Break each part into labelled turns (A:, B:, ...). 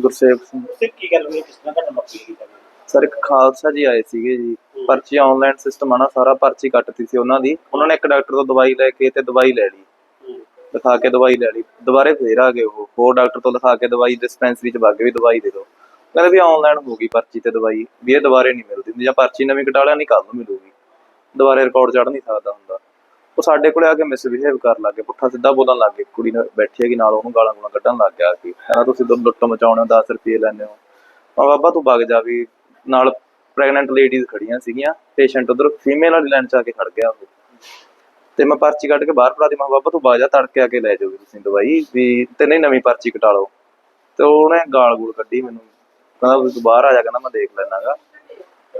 A: ਗੁਰਸੇਵਕ ਸਿੰਘ।
B: ਤੇ ਕੀ ਗੱਲ ਹੋਈ? ਕਿਸ ਤਰ੍ਹਾਂ ਘਟਨਾ ਵਾਪਰੀ ਹੈ
A: ਸਰ ਇੱਕ ਖਾਲਸਾ ਜੀ ਆਏ ਸੀਗੇ ਜੀ। ਪਰਚੀ ਆਨਲਾਈਨ ਸਿਸਟਮ ਆ ਨਾ ਸਾਰਾ ਪਰਚੀ ਕੱਟਤੀ ਸੀ ਉਹਨਾਂ ਦੀ। ਉਹਨਾਂ ਨੇ ਇੱਕ ਡਾਕਟਰ ਤੋਂ ਦਵਾਈ ਲੈ ਕੇ ਤੇ ਦਵਾਈ ਲੈ ਲਈ। ਦਿਖਾ ਕੇ ਦਵਾਈ ਲੈ ਲਈ। ਦੁਬਾਰੇ ਫੇਰ ਆ ਗਏ ਉਹ। ਹੋਰ ਡਾਕਟਰ ਤੋਂ ਦਿਖਾ ਕੇ ਦਵਾਈ ਡਿਸਪੈਂਸਰੀ ਚ ਵਗ ਵੀ ਦਵਾਈ ਦੇ ਦਿਓ। ਕਹਿੰਦੇ ਵੀ ਆਨਲਾਈਨ ਹੋ ਗਈ ਪਰਚੀ ਤੇ ਦਵਾਈ। ਵੀ ਇਹ ਦੁਬਾਰੇ ਨਹੀਂ ਮਿਲਦੀ। ਜਾਂ ਪਰਚੀ ਨਵੀਂ ਕਟਾ ਲਿਆ ਨਹੀਂ ਕੱਲ ਨੂੰ ਮਿਲੂਗੀ। ਦੁਬਾਰੇ ਰਿਕਾਰਡ ਚੜ ਨਹੀਂ ਸਕਦਾ ਹੁੰਦਾ। ਉਹ ਸਾਡੇ ਕੋਲੇ ਆ ਕੇ ਮਿਸਬਿਹੇਵ ਕਰਨ ਲੱਗੇ ਪੁੱਠਾ ਸਿੱਧਾ ਬੋਲਣ ਲੱਗੇ ਕੁੜੀ ਨਾਲ ਬੈਠੀ ਹੈਗੀ, ਨਾਲ ਉਹਨੂੰ ਗਾਲਾਂ ਗੁਲਾਂ ਕੱਢਣ ਲੱਗ ਗਿਆ ਕਿ ਕਹਿੰਦਾ ਤੁਸੀਂ ਦੁੱਧ ਲੁੱਟ ਮਚਾਉਣੇ ਹੋ 10 ਰੁਪਏ ਲੈਂਦੇ ਹੋ। ਮੈਂ ਬਾਬਾ, ਤੂੰ ਵਗ ਜਾ ਵੀ। ਨਾਲ ਪ੍ਰੈਗਨੈਂਟ ਲੇਡੀਜ਼ ਖੜੀਆਂ ਸੀਗੀਆਂ ਪੇਸ਼ੈਂਟ ਉਧਰ ਫੀਮੇਲ ਵਾਲੀ ਲਾਈਨ ਚ ਆ ਕੇ ਖੜ ਗਿਆ ਉਹ। ਤੇ ਮੈਂ ਪਰਚੀ ਕੱਢ ਕੇ ਬਾਹਰ ਫੜਾ ਦੀ ਮੈਂ ਬਾਬਾ, ਤੂੰ ਬਾਜਾ ਤੜਕੇ ਆ ਕੇ ਲੈ ਜਾਓ ਤੁਸੀਂ ਦਵਾਈ ਵੀ ਤੇ ਨਹੀਂ ਨਵੀਂ ਪਰਚੀ ਕਟਾ ਲਓ। ਤੇ ਉਹਨੇ ਗਾਲ ਗੂਲ ਕੱਢੀ ਮੈਨੂੰ। ਕਹਿੰਦਾ, ਤੂੰ ਬਾਹਰ ਆ ਜਾ, ਕਹਿੰਦਾ, ਮੈਂ ਦੇਖ ਲੈਣਾਗਾ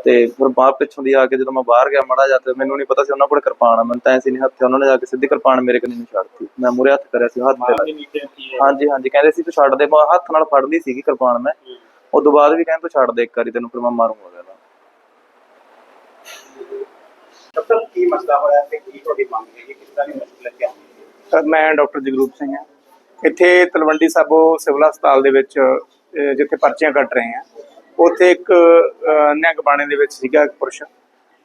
A: ਤੇ ਫਿਰ ਬਾਹਰ ਪਿੱਛੋਂ ਦੀ ਆ ਕੇ ਜਦੋਂ ਮੈਂ ਬਾਹਰ ਗਿਆ ਮੜਾ ਜਾ ਤੇ ਮੈਨੂੰ ਨਹੀਂ ਪਤਾ ਸੀ ਉਹਨਾਂ ਕੋਲ ਕਿਰਪਾਨ ਆ ਮੈਨੂੰ ਤਾਂ ਐਸੀ ਨਹੀਂ ਹੱਥੇ ਉਹਨਾਂ ਨੇ ਜਾ ਕੇ ਸਿੱਧੀ ਕਿਰਪਾਨ ਮੇਰੇ ਕੰਨੀ ਨੂੰ ਛੱਡਤੀ। ਮੈਂ ਮੂਰੇ ਹੱਥ ਕਰਿਆ ਸੀ ਹੱਥ ਤੇ ਹਾਂਜੀ ਹਾਂਜੀ ਕਹਿੰਦੇ ਸੀ ਤੂੰ ਛੱਡ ਦੇ ਮੈਂ ਹੱਥ ਨਾਲ ਫੜ ਲਈ ਸੀਗੀ ਕਿਰਪਾਨ ਮੈਂ। ਉਸ ਤੋਂ ਬਾਅਦ ਵੀ ਕਹਿੰਦੇ ਤੂੰ ਛੱਡ ਦੇ ਇੱਕ ਵਾਰੀ ਤੈਨੂੰ ਫਿਰ ਮੈਂ ਮਾਰੂੰਗਾ ਕਹਿੰਦਾ
B: ਤਬ ਤੱਕ ਕੀ ਮਸਲਾ ਹੋਇਆ ਤੇ ਕੀ ਤੁਹਾਡੀ ਮੰਗ ਹੈ? ਕਿ ਕਿਸ ਤਰ੍ਹਾਂ ਦੀ ਮੁਸ਼ਕਲ ਹੈ
C: ਸਰ ਮੈਂ ਡਾਕਟਰ ਜਗਰੂਪ ਸਿੰਘ ਹਾਂ। ਇੱਥੇ ਤਲਵੰਡੀ ਸਾਬੋ ਸਿਵਲ ਹਸਪਤਾਲ ਦੇ ਵਿੱਚ ਜਿੱਥੇ ਪਰਚੀਆਂ ਕੱਟ ਰਹੇ ਹਾਂ। ਉੱਥੇ ਇੱਕ ਅਹ, ਬਾਣੇ ਦੇ ਵਿੱਚ ਸੀਗਾ ਇੱਕ ਪੁਰਸ਼।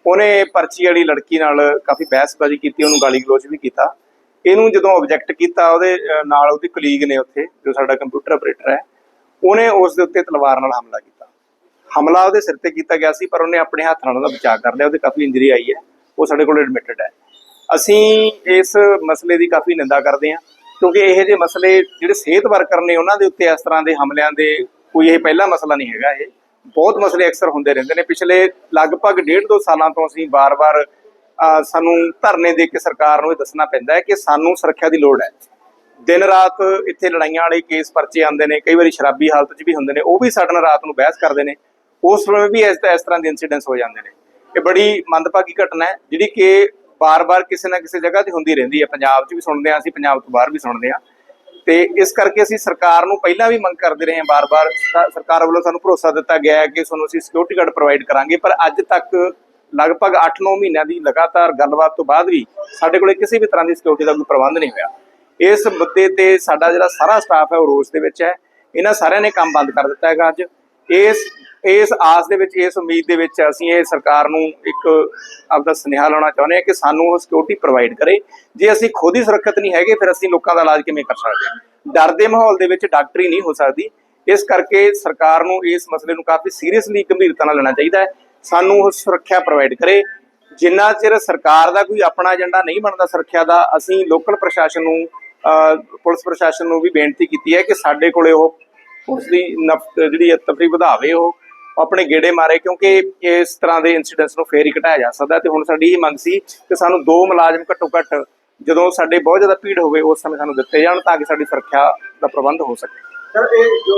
C: ਉਹਨੇ ਪਰਚੀ ਵਾਲੀ ਲੜਕੀ ਨਾਲ ਕਾਫੀ ਬਹਿਸਬਾਜ਼ੀ ਕੀਤੀ ਉਹਨੂੰ ਗਾਲੀ ਗਲੋਚ ਵੀ ਕੀਤਾ। ਇਹਨੂੰ ਜਦੋਂ ਆਬਜੈਕਟ ਕੀਤਾ ਉਹਦੇ ਨਾਲ ਉਹਦੀ ਕਲੀਗ ਨੇ ਉੱਥੇ ਜੋ ਸਾਡਾ ਕੰਪਿਊਟਰ ਆਪਰੇਟਰ ਹੈ ਉਹਨੇ ਉਸ ਦੇ ਉੱਤੇ ਤਲਵਾਰ ਨਾਲ ਹਮਲਾ ਕੀਤਾ। ਹਮਲਾ ਉਹਦੇ ਸਿਰ ਤੇ ਕੀਤਾ ਗਿਆ ਸੀ ਪਰ ਉਹਨੇ ਆਪਣੇ ਹੱਥ ਨਾਲ ਉਹਦਾ ਬਚਾਅ ਕਰ ਲਿਆ ਉਹਦੇ ਕਾਫੀ ਇੰਜਰੀ ਆਈ ਹੈ। ਉਹ ਸਾਡੇ ਕੋਲ ਐਡਮਿਟਡ ਹੈ। ਅਸੀਂ ਇਸ ਮਸਲੇ ਦੀ ਕਾਫੀ ਨਿੰਦਾ ਕਰਦੇ ਹਾਂ ਕਿਉਂਕਿ ਇਹ ਜਿਹੇ ਮਸਲੇ ਜਿਹੜੇ ਸਿਹਤ ਵਰਕਰ ਨੇ ਉਹਨਾਂ ਦੇ ਉੱਤੇ ਇਸ ਤਰ੍ਹਾਂ ਦੇ ਹਮਲਿਆਂ ਦੇ ਕੋਈ ਇਹ ਪਹਿਲਾ ਮਸਲਾ ਨਹੀਂ ਹੈਗਾ ਇਹ। ਬਹੁਤ ਮਸਲੇ ਅਕਸਰ ਹੁੰਦੇ ਰਹਿੰਦੇ ਨੇ। ਪਿਛਲੇ ਲਗਭਗ ਡੇਢ ਦੋ ਸਾਲਾਂ ਤੋਂ ਅਸੀਂ ਬਾਰ-ਬਾਰ ਸਾਨੂੰ ਧਰਨੇ ਦੇ ਕੇ ਸਰਕਾਰ ਨੂੰ ਇਹ ਦੱਸਣਾ ਪੈਂਦਾ ਹੈ ਕਿ ਸਾਨੂੰ ਸੁਰੱਖਿਆ ਦੀ ਲੋੜ ਹੈ। ਦਿਨ ਰਾਤ ਇੱਥੇ ਲੜਾਈਆਂ ਵਾਲੇ ਕੇਸ ਪਰਚੇ ਆਉਂਦੇ ਨੇ, ਕਈ ਵਾਰੀ ਸ਼ਰਾਬੀ ਹਾਲਤ 'ਚ ਵੀ ਹੁੰਦੇ ਨੇ, ਉਹ ਵੀ ਸਾਡੇ ਨਾਲ ਰਾਤ ਨੂੰ ਬਹਿਸ ਕਰਦੇ ਨੇ। ਉਸ ਸਮੇਂ ਵੀ ਇਸ ਇਸ ਤਰ੍ਹਾਂ ਦੇ ਇਨਸੀਡੈਂਟਸ ਹੋ ਜਾਂਦੇ ਨੇ। ਇਹ ਬੜੀ ਮੰਦਭਾਗੀ ਘਟਨਾ ਹੈ, ਜਿਹੜੀ ਕਿ ਬਾਰ-ਬਾਰ ਕਿਸੇ ਨਾ ਕਿਸੇ ਜਗ੍ਹਾ ਤੇ ਹੁੰਦੀ ਰਹਿੰਦੀ ਹੈ। ਪੰਜਾਬ 'ਚ ਵੀ ਸੁਣਦੇ ਹਾਂ, ਅਸੀਂ ਪੰਜਾਬ ਤੋਂ ਬਾਹਰ ਵੀ ਸੁਣਦੇ ਹਾਂ। ਤੇ ਇਸ ਕਰਕੇ ਅਸੀਂ ਸਰਕਾਰ ਨੂੰ ਪਹਿਲਾਂ ਵੀ ਮੰਗ ਕਰਦੇ ਰਹੇ ਹਾਂ ਬਾਰ-ਬਾਰ ਸਰਕਾਰ ਵੱਲੋਂ ਸਾਨੂੰ ਭਰੋਸਾ ਦਿੱਤਾ ਗਿਆ ਹੈ ਕਿ ਤੁਹਾਨੂੰ ਅਸੀਂ ਸਿਕਿਉਰਿਟੀ ਗਾਰਡ ਪ੍ਰੋਵਾਈਡ ਕਰਾਂਗੇ, ਪਰ ਅੱਜ ਤੱਕ ਲਗਭਗ 8-9 ਮਹੀਨਿਆਂ ਦੀ ਲਗਾਤਾਰ ਗੱਲਬਾਤ ਤੋਂ ਬਾਅਦ ਵੀ ਸਾਡੇ ਕੋਲੇ ਕਿਸੇ ਵੀ ਤਰ੍ਹਾਂ ਦੀ ਸਿਕਿਉਰਿਟੀ ਦਾ ਕੋਈ ਪ੍ਰਬੰਧ ਨਹੀਂ ਹੋਇਆ। ਇਸ ਮੁੱਦੇ ਤੇ ਸਾਡਾ ਜਿਹੜਾ ਸਾਰਾ ਸਟਾਫ ਹੈ ਉਹ ਰੋਸ ਦੇ ਵਿੱਚ ਹੈ। ਇਹਨਾਂ ਸਾਰਿਆਂ ਨੇ ਕੰਮ ਬੰਦ ਕਰ ਦਿੱਤਾ ਹੈਗਾ ਅੱਜ। ਇਸ ਇਸ ਆਸ ਦੇ ਵਿੱਚ, ਇਸ ਉਮੀਦ ਦੇ ਵਿੱਚ ਅਸੀਂ ਇਹ ਸਰਕਾਰ ਨੂੰ ਇੱਕ ਆਪਦਾ ਸੁਨੇਹਾ ਲਾਉਣਾ ਚਾਹੁੰਦੇ ਹਾਂ ਕਿ ਸਾਨੂੰ ਉਹ ਸਿਕਿਉਰਿਟੀ ਪ੍ਰੋਵਾਈਡ ਕਰੇ। ਜੇ ਅਸੀਂ ਖੁਦ ਹੀ ਸੁਰੱਖਿਅਤ ਨਹੀਂ ਹੈਗੇ, ਫਿਰ ਅਸੀਂ ਲੋਕਾਂ ਦਾ ਇਲਾਜ ਕਿਵੇਂ ਕਰ ਸਕਦੇ ਹਾਂ? ਡਰ ਦੇ ਮਾਹੌਲ ਦੇ ਵਿੱਚ ਡਾਕਟਰੀ ਨਹੀਂ ਹੋ ਸਕਦੀ। ਇਸ ਕਰਕੇ ਸਰਕਾਰ ਨੂੰ ਇਸ ਮਸਲੇ ਨੂੰ ਕਾਫੀ ਸੀਰੀਅਸਲੀ ਗੰਭੀਰਤਾ ਨਾਲ ਲੈਣਾ ਚਾਹੀਦਾ ਹੈ। ਸਾਨੂੰ ਉਹ ਸੁਰੱਖਿਆ ਪ੍ਰੋਵਾਈਡ ਕਰੇ। ਜਿੰਨਾ ਚਿਰ ਸਰਕਾਰ ਦਾ ਕੋਈ ਆਪਣਾ ਏਜੰਡਾ ਨਹੀਂ ਬਣਦਾ ਸੁਰੱਖਿਆ ਦਾ, ਅਸੀਂ ਲੋਕਲ ਪ੍ਰਸ਼ਾਸਨ ਨੂੰ ਪੁਲਿਸ ਪ੍ਰਸ਼ਾਸਨ ਨੂੰ ਵੀ ਬੇਨਤੀ ਕੀਤੀ ਹੈ ਕਿ ਸਾਡੇ ਕੋਲੇ ਉਹ ਉਸ ਦੀ ਜਿਹੜੀ ਹੈ ਤਫਰੀ ਵਧਾਵੇ ਉਹ ਆਪਣੇ ਗੇੜੇ ਮਾਰੇ ਕਿਉਂਕਿ ਇਸ ਤਰ੍ਹਾਂ ਦੇ ਇਨਸੀਡੈਂਟਸ ਨੂੰ ਫੇਰ ਹੀ ਘਟਾਇਆ ਜਾ ਸਕਦਾ ਤੇ ਹੁਣ ਸਾਡੀ ਇਹ ਮੰਗ ਸੀ ਕਿ ਸਾਨੂੰ ਦੋ ਮੁਲਾਜ਼ਮ ਘੱਟੋ ਘੱਟ ਜਦੋਂ ਸਾਡੇ ਬਹੁਤ ਜ਼ਿਆਦਾ ਭੀੜ ਹੋਵੇ ਉਸ ਸਮੇਂ ਸਾਨੂੰ ਦਿੱਤੇ ਜਾਣ ਤਾਂ ਕਿ ਸਾਡੀ ਸੁਰੱਖਿਆ ਦਾ ਪ੍ਰਬੰਧ ਹੋ ਸਕੇ।
B: ਸਰ ਇਹ ਜੋ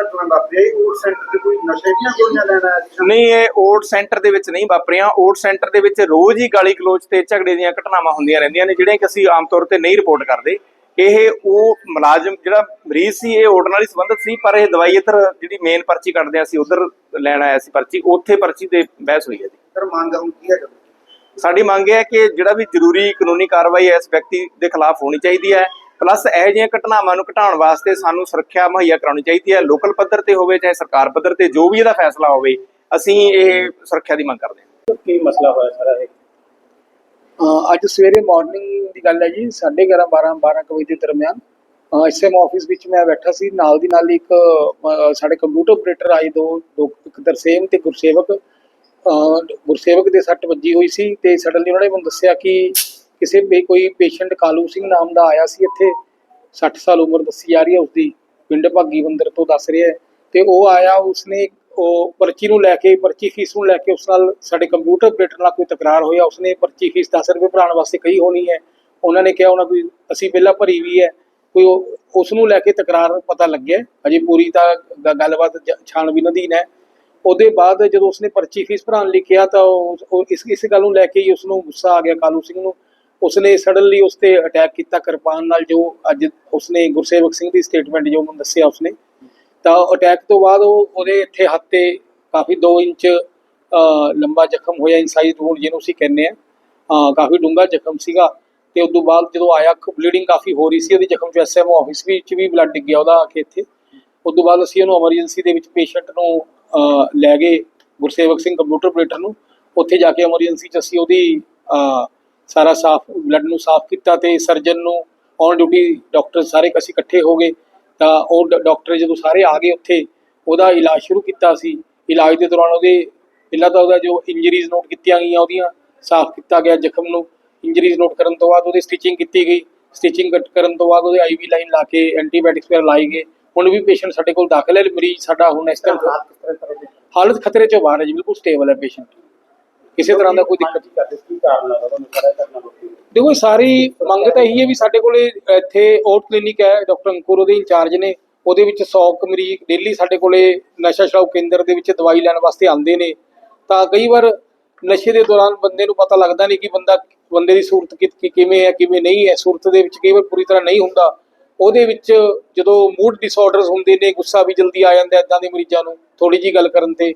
B: ਘਟਨਾ ਵਾਪਰੀ ਹੈ ਉਹ ਸੈਂਟਰ ਤੇ ਕੋਈ ਨਸ਼ੇ ਦੀਆਂ ਗੋਲੀਆਂ ਲੈਣ ਆਇਆ ਸੀ?
C: ਨਹੀਂ ਇਹ ਓਟ ਸੈਂਟਰ ਦੇ ਵਿੱਚ ਨਹੀਂ ਵਾਪਰੀਆਂ। ਓਟ ਸੈਂਟਰ ਦੇ ਵਿੱਚ ਰੋਜ਼ ਹੀ ਗਾਲੀ ਗਲੋਚ ਤੇ ਝਗੜੇ ਦੀਆਂ ਘਟਨਾਵਾਂ ਹੁੰਦੀਆਂ ਰਹਿੰਦੀਆਂ ਨੇ ਜਿਹੜੀਆਂ ਕਿ ਅਸੀਂ ਆਮ ਤੌਰ ਤੇ ਨਹੀਂ ਰਿਪੋਰਟ ਕਰਦੇ। ਇਹ ਉਹ ਮੁਲਾਜ਼ਮ ਜਿਹੜਾ ਮਰੀਜ਼ ਸੀ ਇਹ ਓਟ ਨਾਲ ਹੀ ਸੰਬੰਧਿਤ ਸੀ ਪਰ ਇਹ ਦਵਾਈ ਇੱਧਰ ਜਿਹੜੀ ਮੇਨ ਪਰਚੀ ਕੱਢਦੇ ਆ ਸੀ ਉਧਰ ਲੈਣ ਆਇਆ ਸੀ ਪਰਚੀ ਉੱਥੇ ਪਰਚੀ ਤੇ ਬਹਿਸ ਹੋਈ ਹੈ ਜੀ।
B: ਸਰ ਮੰਗ ਹੁਣ ਕੀ ਹੈ
C: ਸਾਡੀ ਮੰਗ ਇਹ ਹੈ ਕਿ ਜਿਹੜਾ ਵੀ ਜ਼ਰੂਰੀ ਕਾਨੂੰਨੀ ਕਾਰਵਾਈ ਇਸ ਵਿਅਕਤੀ ਦੇ ਖਿਲਾਫ ਹੋਣੀ ਚਾਹੀਦੀ ਹੈ ਪਲੱਸ ਇਹੋ ਜਿਹੀਆਂ ਘਟਨਾਵਾਂ ਨੂੰ ਘਟਾਉਣ ਵਾਸਤੇ ਸਾਨੂੰ ਸੁਰੱਖਿਆ ਮੁਹੱਈਆ ਕਰਾਉਣੀ ਚਾਹੀਦੀ ਹੈ ਲੋਕਲ ਪੱਧਰ ਤੇ ਹੋਵੇ ਚਾਹੇ ਸਰਕਾਰ ਪੱਧਰ ਤੇ ਜੋ ਵੀ ਇਹਦਾ ਫੈਸਲਾ ਹੋਵੇ ਅਸੀਂ ਇਹ ਸੁਰੱਖਿਆ ਦੀ ਮੰਗ ਕਰਦੇ ਹਾਂ।
B: ਕੀ ਮਸਲਾ ਹੋਇਆ ਸਾਰਾ ਇਹ?
D: ਅੱਜ ਸਵੇਰੇ ਮਾਰਨਿੰਗ ਦੀ ਗੱਲ ਹੈ ਜੀ 11:30 12 12 ਕੁ ਵਜੇ ਦੇ ਦਰਮਿਆਨ ਐਸਐਮ ਆਫਿਸ ਵਿੱਚ ਮੈਂ ਬੈਠਾ ਸੀ, ਨਾਲ ਦੀ ਨਾਲ ਹੀ ਇੱਕ ਸਾਡੇ ਕੰਪਿਊਟਰ ਆਪਰੇਟਰ ਆਏ ਦੋ ਦੋ ਇੱਕ ਤਰਸੇਮ ਤੇ ਗੁਰਸੇਵਕ ਗੁਰਸੇਵਕ ਦੇ ਸੱਟ ਵੱਜੀ ਹੋਈ ਸੀ ਤੇ ਸਡਨਲੀ ਉਹਨਾਂ ਨੇ ਮੈਨੂੰ ਦੱਸਿਆ ਕਿ ਕਿਸੇ ਵੀ ਕੋਈ ਪੇਸ਼ੈਂਟ ਕਾਲੂ ਸਿੰਘ ਨਾਮ ਦਾ ਆਇਆ ਸੀ ਇੱਥੇ 60 ਸਾਲ ਉਮਰ ਦੱਸੀ ਜਾ ਰਹੀ ਹੈ, ਉਸਦੀ ਪਿੰਡ ਭਾਗੀ ਬੰਦਰ ਤੋਂ ਦੱਸ ਰਿਹਾ ਹੈ ਤੇ ਉਹ ਆਇਆ, ਉਸਨੇ ਉਹ ਪਰਚੀ ਨੂੰ ਲੈ ਕੇ, ਪਰਚੀ ਫੀਸ ਨੂੰ ਲੈ ਕੇ ਉਸ ਨਾਲ ਸਾਡੇ ਕੰਪਿਊਟਰ ਆਪਰੇਟਰ ਨਾਲ ਕੋਈ ਤਕਰਾਰ ਹੋਇਆ, ਉਸਨੇ ਪਰਚੀ ਫੀਸ 10 ਰੁਪਏ ਭਰਾਉਣ ਵਾਸਤੇ ਕਹੀ ਹੋਣੀ ਹੈ। ਉਹਨਾਂ ਨੇ ਕਿਹਾ ਉਹਨਾਂ ਕੋਈ, ਅਸੀਂ ਪਹਿਲਾਂ ਭਰੀ ਵੀ ਹੈ, ਕੋਈ ਉਸ ਨੂੰ ਲੈ ਕੇ ਤਕਰਾਰ ਪਤਾ ਲੱਗਿਆ। ਅਜੇ ਪੂਰੀ ਤਾਂ ਗੱਲਬਾਤ ਜ- ਛਾਣਬੀਨ ਅਧੀਨ ਹੈ। ਉਹਦੇ ਬਾਅਦ ਜਦੋਂ ਉਸਨੇ ਪਰਚੀ ਫੀਸ ਭਰਾਉਣ ਲਈ ਕਿਹਾ ਤਾਂ ਉਹ ਇਸ ਇਸ ਗੱਲ ਨੂੰ ਲੈ ਕੇ ਹੀ ਉਸ ਨੂੰ ਗੁੱਸਾ ਆ ਗਿਆ ਕਾਲੂ ਸਿੰਘ ਨੂੰ। ਉਸਨੇ ਸਡਨਲੀ ਉਸ ਤੇ ਅਟੈਕ ਕੀਤਾ ਕਿਰਪਾਨ ਨਾਲ, ਜੋ ਅੱਜ ਉਸਨੇ ਗੁਰਸੇਵਕ ਸਿੰਘ ਦੀ ਸਟੇਟਮੈਂਟ ਜੋ ਮੈਨੂੰ ਦੱਸਿਆ ਉਸਨੇ। ਤਾਂ ਅਟੈਕ ਤੋਂ ਬਾਅਦ ਉਹ ਉਹਦੇ ਇੱਥੇ ਹੱਥ ਤੇ ਕਾਫੀ 2 ਇੰਚ ਲੰਬਾ ਜ਼ਖਮ ਹੋਇਆ ਇਨਸਾਈਡ ਵੂਡ ਜਿਹਨੂੰ ਅਸੀਂ ਕਹਿੰਦੇ ਆ ਕਾਫੀ ਡੂੰਘਾ ਜ਼ਖਮ ਸੀਗਾ ਤੇ ਉਸ ਤੋਂ ਬਾਅਦ ਜਦੋਂ ਆਇਆ ਬਲੀਡਿੰਗ ਕਾਫੀ ਹੋ ਰਹੀ ਸੀ, ਉਹਦੇ ਜ਼ਖਮ ਚ ਐਸਐਮਓ ਆਫਿਸ ਵਿੱਚ ਵੀ ਬਲੱਡ ਡਿੱਗਿਆ ਉਹਦਾ ਆ ਕੇ ਇੱਥੇ। ਉਸ ਤੋਂ ਬਾਅਦ ਅਸੀਂ ਉਹਨੂੰ ਐਮਰਜੈਂਸੀ ਦੇ ਵਿੱਚ ਪੇਸ਼ੈਂਟ ਨੂੰ ਲੈ ਗਏ, ਗੁਰਸੇਵਕ ਸਿੰਘ ਕੰਪਿਊਟਰ ਆਪਰੇਟਰ ਨੂੰ। ਉੱਥੇ ਜਾ ਕੇ ਐਮਰਜੈਂਸੀ 'ਚ ਅਸੀਂ ਉਹਦੀ ਸਾਰਾ ਸਾਫ਼ ਬਲੱਡ ਨੂੰ ਸਾਫ਼ ਕੀਤਾ ਤੇ ਸਰਜਨ ਨੂੰ ਔਨ ਡਿਊਟੀ ਡਾਕਟਰ ਸਾਰੇ ਅਸੀਂ ਇਕੱਠੇ ਹੋ ਗਏ। ਤਾਂ ਉਹ ਡਾਕਟਰ ਜਦੋਂ ਸਾਰੇ ਆ ਗਏ ਉੱਥੇ ਉਹਦਾ ਇਲਾਜ ਸ਼ੁਰੂ ਕੀਤਾ ਸੀ। ਇਲਾਜ ਦੇ ਦੌਰਾਨ ਉਹਦੇ ਪਹਿਲਾਂ ਤਾਂ ਉਹਦਾ ਜੋ ਇੰਜਰੀਜ਼ ਨੋਟ ਕੀਤੀਆਂ ਗਈਆਂ ਉਹਦੀਆਂ ਸਾਫ਼ ਕੀਤਾ ਗਿਆ ਜ਼ਖਮ ਨੂੰ। ਇੰਜਰੀਜ਼ ਨੋਟ ਕਰਨ ਤੋਂ ਬਾਅਦ ਉਹਦੀ ਸਟਿਚਿੰਗ ਕੀਤੀ ਗਈ। ਸਟਿਚਿੰਗ ਕਰਨ ਤੋਂ ਬਾਅਦ ਉਹਦੇ ਆਈਵੀ ਲਾਈਨ ਲਾ ਕੇ ਐਂਟੀਬਾਇਓਟਿਕਸ ਵਗੈਰਾ ਲਾਏ ਗਏ। ਹੁਣ ਵੀ ਪੇਸ਼ੈਂਟ ਸਾਡੇ ਕੋਲ ਦਾਖਲ ਹੈ। ਮਰੀਜ਼ ਸਾਡਾ ਹੁਣ ਇਸ ਟਾਈਮ ਹਾਲਤ ਖਤਰੇ ਚੋਂ ਬਾਹਰ ਹੈ ਜੀ ਬਿਲਕੁਲ ਸਟੇਬਲ ਹੈ ਪੇਸ਼ੈਂਟ ਕਿਸੇ ਤਰ੍ਹਾਂ ਦਾ ਕੋਈ ਦਿੱਕਤ ਨਹੀਂ।
B: ਕਰਦੇ ਕੀ ਕਾਰਨ ਲੱਗਦਾ ਤੁਹਾਨੂੰ ਸਾਰਾ ਕਰਨਾ ਪਊਗਾ
D: ਦੇਖੋ ਸਾਰੀ ਮੰਗ ਤਾਂ ਇਹੀ ਹੈ ਵੀ ਸਾਡੇ ਕੋਲੇ ਇੱਥੇ ਓਟ ਕਲੀਨਿਕ ਹੈ, ਡਾਕਟਰ ਅੰਕੁਰ ਉਹਦੇ ਇੰਚਾਰਜ ਨੇ। ਉਹਦੇ ਵਿੱਚ 100 ਕੁ ਮਰੀਜ਼ ਡੇਲੀ ਸਾਡੇ ਕੋਲੇ ਨਸ਼ਾ ਛੁਡਾਊ ਕੇਂਦਰ ਦੇ ਵਿੱਚ ਦਵਾਈ ਲੈਣ ਵਾਸਤੇ ਆਉਂਦੇ ਨੇ। ਤਾਂ ਕਈ ਵਾਰ ਨਸ਼ੇ ਦੇ ਦੌਰਾਨ ਬੰਦੇ ਨੂੰ ਪਤਾ ਲੱਗਦਾ ਨਹੀਂ ਕਿ ਬੰਦਾ, ਬੰਦੇ ਦੀ ਸੂਰਤ ਕਿਵੇਂ ਹੈ, ਕਿਵੇਂ ਨਹੀਂ ਹੈ। ਸੂਰਤ ਦੇ ਵਿੱਚ ਕਈ ਵਾਰ ਪੂਰੀ ਤਰ੍ਹਾਂ ਨਹੀਂ ਹੁੰਦਾ। ਉਹਦੇ ਵਿੱਚ ਜਦੋਂ ਮੂਡ ਡਿਸਆਰਡਰਸ ਹੁੰਦੇ ਨੇ, ਗੁੱਸਾ ਵੀ ਜਲਦੀ ਆ ਜਾਂਦਾ ਇਦਾਂ ਦੇ ਮਰੀਜ਼ਾਂ ਨੂੰ ਥੋੜੀ ਜੀ ਗੱਲ ਕਰਨ ਤੇ।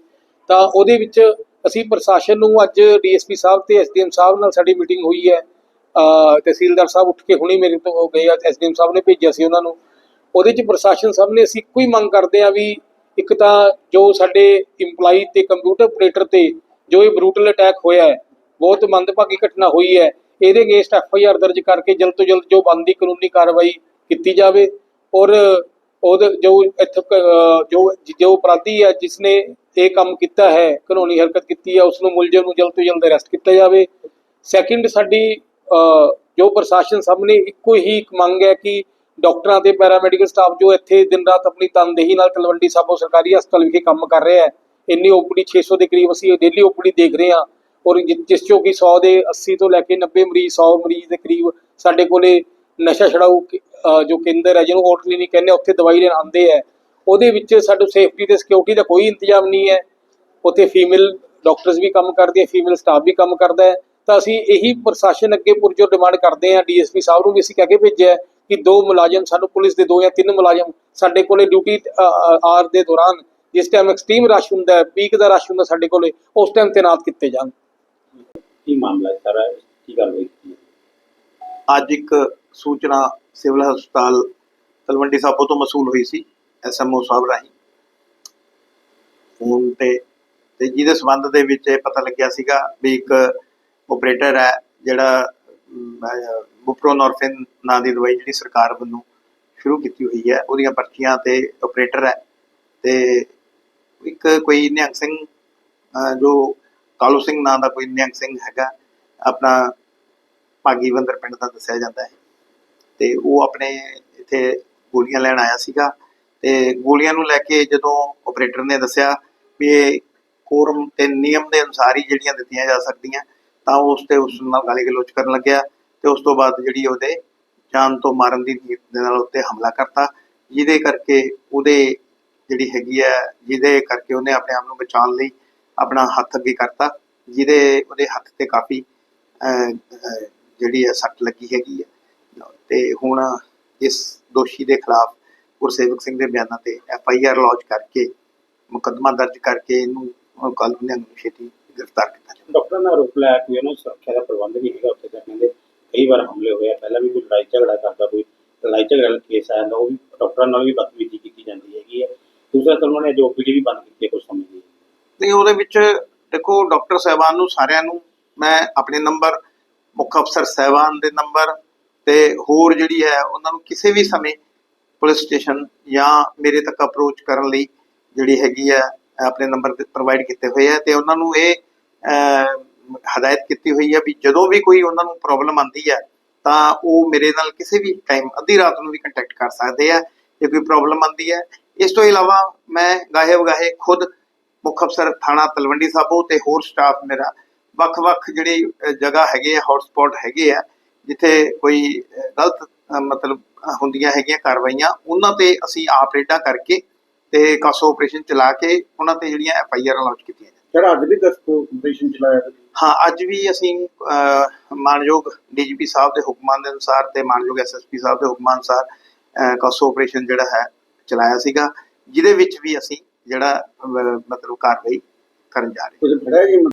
D: ਤਾਂ ਉਹਦੇ ਵਿੱਚ ਅਸੀਂ ਪ੍ਰਸ਼ਾਸਨ ਨੂੰ ਅੱਜ ਡੀਐਸਪੀ ਸਾਹਿਬ ਤੇ ਐਸਡੀਐਮ ਸਾਹਿਬ ਨਾਲ ਸਾਡੀ ਮੀਟਿੰਗ ਹੋਈ ਹੈ। ਤਹਿਸੀਲਦਾਰ ਸਾਹਿਬ ਉੱਠ ਕੇ ਹੁਣੀ ਮੇਰੇ ਤੋਂ ਗਏ ਆ ਐਸਡੀਐਮ ਸਾਹਿਬ ਨੇ ਭੇਜਿਆ ਸੀ ਉਹਨਾਂ ਨੂੰ। ਉਹਦੇ ਚ ਪ੍ਰਸ਼ਾਸਨ ਸਾਹਿਬ ਨੇ ਅਸੀਂ ਇੱਕੋ ਹੀ ਮੰਗ ਕਰਦੇ ਆ ਵੀ ਇੱਕ ਤਾਂ ਜੋ ਸਾਡੇ EMPLOYE ਤੇ ਕੰਪਿਊਟਰ ਆਪਰੇਟਰ ਤੇ ਜੋ ਇਹ ਬਰੂਟਲ ਅਟੈਕ ਹੋਇਆ ਹੈ, ਬਹੁਤ ਮੰਦਭਾਗੀ ਘਟਨਾ ਹੋਈ ਹੈ, ਇਹਦੇ ਅਗੇਂਸਟ ਐਫ ਆਈ ਆਰ ਦਰਜ ਕਰਕੇ ਜਲਦ ਤੋਂ ਜਲਦ ਜੋ ਬਣਦੀ ਕਾਨੂੰਨੀ ਕਾਰਵਾਈ ਕੀਤੀ ਜਾਵੇ ਔਰ ਉਹਦੇ ਜੋ ਇੱਥੇ ਜੋ ਜੋ ਅਪਰਾਧੀ ਹੈ, ਜਿਸਨੇ ਇਹ ਕੰਮ ਕੀਤਾ ਹੈ, ਕਾਨੂੰਨੀ ਹਰਕਤ ਕੀਤੀ ਹੈ ਉਸ ਨੂੰ ਮੁਲਜ਼ਮ ਨੂੰ ਜਲਦ ਤੋਂ ਜਲਦ ਅਰੈਸਟ ਕੀਤਾ ਜਾਵੇ। ਸੈਕਿੰਡ ਸਾਡੀ ਜੋ ਪ੍ਰਸ਼ਾਸਨ ਸਾਹਮਣੇ ਇੱਕੋ ਹੀ ਇੱਕ ਮੰਗ ਹੈ ਕਿ ਡਾਕਟਰਾਂ ਤੇ ਪੈਰਾਮੈਡੀਕਲ ਸਟਾਫ ਜੋ ਇੱਥੇ ਦਿਨ ਰਾਤ ਆਪਣੀ ਤਨਦੇਹੀ ਨਾਲ ਤਲਵੰਡੀ ਸਾਬੋ ਸਰਕਾਰੀ ਹਸਪਤਾਲ ਵਿਖੇ ਕੰਮ ਕਰ ਰਿਹਾ ਹੈ, ਇੰਨੀ ਓਪੀਡੀ 600 ਦੇ ਕਰੀਬ ਅਸੀਂ ਡੇਲੀ ਓਪੀਡੀ ਦੇਖ ਰਹੇ ਹਾਂ ਔਰ ਜਿ- ਜਿਸ ਚੋਂ ਕਿ 100 ਦੇ 80 ਤੋਂ ਲੈ ਕੇ 90 ਮਰੀਜ਼ 100 ਮਰੀਜ਼ ਦੇ ਕਰੀਬ ਸਾਡੇ ਕੋਲੇ ਨਸ਼ਾ ਛਡਾਊ ਜੋ ਕੇਂਦਰ ਹੈ ਜਿਹਨੂੰ ਓਟ ਕਲੀਨਿਕ ਕਹਿੰਦੇ ਆ, ਉੱਥੇ ਦਵਾਈ ਲੈਣ ਆਉਂਦੇ ਹੈ ਉਹਦੇ ਵਿੱਚ ਸਾਡੇ ਸੇਫਟੀ ਤੇ ਸਿਕਿਉਰਿਟੀ ਦਾ ਕੋਈ ਇੰਤਜ਼ਾਮ ਨਹੀਂ ਹੈ। ਉੱਥੇ ਫੀਮੇਲ ਡਾਕਟਰਸ ਵੀ ਕੰਮ ਕਰਦੇ ਆ ਫੀਮੇਲ ਸਟਾਫ ਵੀ ਕੰਮ ਕਰਦਾ ਹੈ। ਤਾਂ ਅਸੀਂ ਇਹੀ ਪ੍ਰਸ਼ਾਸਨ ਅੱਗੇ ਪੁਰਜੋ ਡਿਮਾਂਡ ਕਰਦੇ ਆ ਡੀਐਸਪੀ ਸਾਹਿਬ ਨੂੰ ਵੀ ਅਸੀਂ ਕਹਿ ਕੇ ਭੇਜਿਆ ਕਿ ਦੋ ਮੁਲਾਜ਼ਮ ਸਾਨੂੰ ਪੁਲਿਸ ਦੇ ਦੋ ਜਾਂ ਤਿੰਨ ਮੁਲਾਜ਼ਮ ਸਾਡੇ ਕੋਲੇ ਡਿਊਟੀ ਆਰ ਦੇ ਦੌਰਾਨ ਜਿਸ ਟਾਈਮ ਐਕਸਟ੍ਰੀਮ ਰਸ਼ ਹੁੰਦਾ ਹੈ ਪੀਕ ਦਾ ਰਸ਼ ਹੁੰਦਾ ਸਾਡੇ ਕੋਲੇ ਉਸ ਟਾਈਮ ਤਾਇਨਾਤ ਕੀਤੇ ਜਾਣ।
E: ਕੀ ਮਾਮਲਾ ਹੈ ਸਾਰਾ? ਕੀ ਗੱਲ ਹੋਈ?
F: ਅੱਜ ਇੱਕ ਸੂਚਨਾ ਸਿਵਲ ਹਸਪਤਾਲ ਤਲਵੰਡੀ ਸਾਬੋ ਤੋਂ ਮਸੂਲ ਹੋਈ ਸੀ ਐਸਐਮਓ ਸਾਹਿਬ ਰਾਹੀਂ। ਫੋਨ ਤੇ ਤੇ ਜਿਹਦੇ ਸੰਬੰਧ ਦੇ ਵਿੱਚ ਇਹ ਪਤਾ ਲੱਗਿਆ ਸੀਗਾ ਵੀ ਇੱਕ ਆਪਰੇਟਰ ਹੈ, ਜਿਹੜਾ ਬੁਪਰੋਨੋਰਫਿਨ ਨਾਂ ਦੀ ਦਵਾਈ ਜਿਹੜੀ ਸਰਕਾਰ ਵੱਲੋਂ ਸ਼ੁਰੂ ਕੀਤੀ ਹੋਈ ਹੈ, ਉਹਦੀਆਂ ਪਰਚੀਆਂ ਤੇ ਆਪਰੇਟਰ ਹੈ। ਤੇ ਇੱਕ ਕੋਈ ਨਿਹੰਗ ਸਿੰਘ ਜੋ ਕਾਲੂ ਸਿੰਘ ਨਾਂ ਦਾ ਕੋਈ ਨਿਹੰਗ ਸਿੰਘ ਹੈਗਾ, ਆਪਣਾ ਭਾਗੀਵੰਦਰ ਪਿੰਡ ਦਾ ਦੱਸਿਆ ਜਾਂਦਾ ਹੈ। ਤੇ ਉਹ ਆਪਣੇ ਇੱਥੇ ਗੋਲੀਆਂ ਲੈਣ ਆਇਆ ਸੀਗਾ ਤੇ ਗੋਲੀਆਂ ਨੂੰ ਲੈ ਕੇ ਜਦੋਂ ਆਪਰੇਟਰ ਨੇ ਦੱਸਿਆ ਵੀ ਇਹ ਕੋਰਮ ਤੇ ਨਿਯਮ ਦੇ ਅਨੁਸਾਰ ਹੀ ਜਿਹੜੀਆਂ ਦਿੱਤੀਆਂ ਜਾ ਸਕਦੀਆਂ ਤਾਂ ਉਸ ਤੇ ਉਸ ਨਾਲ ਗਾਲੀ ਗਲੋਚ ਕਰਨ ਲੱਗਿਆ ਤੇ ਉਸ ਤੋਂ ਬਾਅਦ ਜਿਹੜੀ ਉਹਦੇ ਜਾਨ ਤੋਂ ਮਾਰਨ ਦੀ ਨੀਤ ਦੇ ਨਾਲ ਉੱਤੇ ਹਮਲਾ ਕਰਤਾ ਜਿਹਦੇ ਕਰਕੇ ਉਹਦੇ ਜਿਹੜੀ ਹੈਗੀ ਹੈ ਜਿਹਦੇ ਕਰਕੇ ਉਹਨੇ ਆਪਣੇ ਆਪ ਨੂੰ ਬਚਾਉਣ ਲਈ ਆਪਣਾ ਹੱਥ ਅੱਗੇ ਕਰਤਾ ਜਿਹਦੇ ਉਹਦੇ ਹੱਥ ਤੇ ਕਾਫੀ ਅਹ, ਜਿਹੜੀ ਹੈ ਸੱਟ ਲੱਗੀ ਹੈਗੀ ਹੈ। ਤੇ ਹੁਣ ਇਸ ਦੋਸ਼ੀ ਦੇ ਖਿਲਾਫ ਗੁਰਸੇਵਕ ਸਿੰਘ ਦੇ ਬਿਆਨਾਂ ਤੇ ਐਫ ਆਈ ਆਰ ਲੌਂਚ ਕਰਕੇ ਮੁਕੱਦਮਾ ਦਰਜ ਕਰਕੇ ਇਹਨੂੰ ਕੱਲ ਨੂੰ ਛੇਤੀ ਗ੍ਰਿਫਤਾਰ ਕੀਤਾ ਜਾਵੇ।
E: ਡਾਕਟਰ ਨੇ ਆਰੋਪ ਲਾਇਆ ਕਿ ਉਹਨਾਂ ਸੁਰੱਖਿਆ ਦਾ ਪ੍ਰਬੰਧ ਨਹੀਂ ਹੈਗਾ ਉੱਥੇ ਤਾਂ ਕਹਿੰਦੇ ਕਈ ਵਾਰ ਹਮਲੇ ਹੋਏ ਆ ਪਹਿਲਾਂ ਵੀ ਕੋਈ ਲੜਾਈ ਝਗੜਾ ਕਰਦਾ ਕੋਈ ਲੜਾਈ ਝਗੜਾ ਦਾ ਕੇਸ ਆਇਆ ਹੁੰਦਾ ਉਹ ਵੀ ਡਾਕਟਰਾਂ ਨਾਲ ਵੀ ਬਦਤਮੀਜ਼ੀ ਕੀਤੀ ਜਾਂਦੀ ਹੈਗੀ ਹੈ ਦੂਸਰਾ ਤਾਂ ਉਹਨਾਂ ਨੇ ਜੋ ਓਪੀਡੀ ਵੀ ਬੰਦ ਕੀਤੀ ਕੁਝ ਸਮਝ ਲਈ
F: ਤੇ ਉਹਦੇ ਵਿੱਚ ਦੇਖੋ ਡਾਕਟਰ ਸਾਹਿਬਾਨ ਨੂੰ ਸਾਰਿਆਂ ਨੂੰ ਮੈਂ ਆਪਣੇ ਨੰਬਰ ਮੁੱਖ ਅਫਸਰ ਸਾਹਿਬਾਨ ਦੇ ਨੰਬਰ ਤੇ ਹੋਰ ਜਿਹੜੀ ਹੈ ਉਹਨਾਂ ਨੂੰ ਕਿਸੇ ਵੀ ਸਮੇਂ ਪੁਲਿਸ ਸਟੇਸ਼ਨ ਜਾਂ ਮੇਰੇ ਤੱਕ ਅਪਰੋਚ ਕਰਨ ਲਈ ਜਿਹੜੀ ਹੈਗੀ ਹੈ ਆਪਣੇ ਨੰਬਰ ਤੇ ਪ੍ਰੋਵਾਈਡ ਕੀਤੇ ਹੋਏ ਆ ਤੇ ਉਹਨਾਂ ਨੂੰ ਇਹ ਹਦਾਇਤ ਕੀਤੀ ਹੋਈ ਹੈ ਵੀ ਜਦੋਂ ਵੀ ਕੋਈ ਉਹਨਾਂ ਨੂੰ ਪ੍ਰੋਬਲਮ ਆਉਂਦੀ ਹੈ ਤਾਂ ਉਹ ਮੇਰੇ ਨਾਲ ਕਿਸੇ ਵੀ ਟਾਈਮ ਅੱਧੀ ਰਾਤ ਨੂੰ ਵੀ ਕੰਟੈਕਟ ਕਰ ਸਕਦੇ ਆ, ਜੇ ਕੋਈ ਪ੍ਰੋਬਲਮ ਆਉਂਦੀ ਹੈ ਇਸ ਤੋਂ ਇਲਾਵਾ ਮੈਂ ਗਾਹੇ ਵਗਾਹੇ ਖੁਦ ਮੁੱਖ ਅਫਸਰ ਥਾਣਾ ਤਲਵੰਡੀ ਸਾਬੋ ਤੇ ਹੋਰ ਸਟਾਫ ਮੇਰਾ ਵੱਖ-ਵੱਖ ਜਿਹੜੇ ਜਗ੍ਹਾ ਹੈਗੇ ਆ ਹੌਟਸਪੌਟ ਹੈਗੇ ਆ ਜਿੱਥੇ ਕੋਈ ਗਲਤ ਮਤਲਬ ਹੁੰਦੀਆਂ ਹੈਗੀਆਂ ਕਾਰਵਾਈਆਂ ਉਹਨਾਂ ਤੇ ਅਸੀਂ ਆਪ ਰੇਡਾਂ ਕਰਕੇ ਤੇ ਕਾਸੋ ਆਪਰੇਸ਼ਨ ਚਲਾ ਕੇ ਉਹਨਾਂ ਤੇ ਜਿਹੜੀਆਂ ਐਫ ਆਈ ਆਰ ਲਾਂਚ ਕੀਤੀਆਂ
B: ਸਰ ਅੱਜ ਵੀ ਦਸਤੋ ਆਪਰੇਸ਼ਨ ਚਲਾਇਆ।
F: ਹਾਂ ਅੱਜ ਵੀ ਅਸੀਂ ਮਾਨਯੋਗ ਡੀਜੀਪੀ ਸਾਹਿਬ ਦੇ ਹੁਕਮਾਂ ਦੇ ਅਨੁਸਾਰ ਤੇ ਮਾਨਯੋਗ ਐਸਐਸਪੀ ਸਾਹਿਬ ਦੇ ਹੁਕਮਾਂ ਅਨੁਸਾਰ ਕਾਸੋ ਆਪਰੇਸ਼ਨ ਜਿਹੜਾ ਹੈ ਚਲਾਇਆ ਸੀਗਾ ਜਿਹਦੇ ਵਿੱਚ ਵੀ ਅਸੀਂ ਜਿਹੜਾ ਮਤਲਬ ਕਾਰਵਾਈ ਕਰਨ ਜਾ ਰਹੇ ਹਾਂ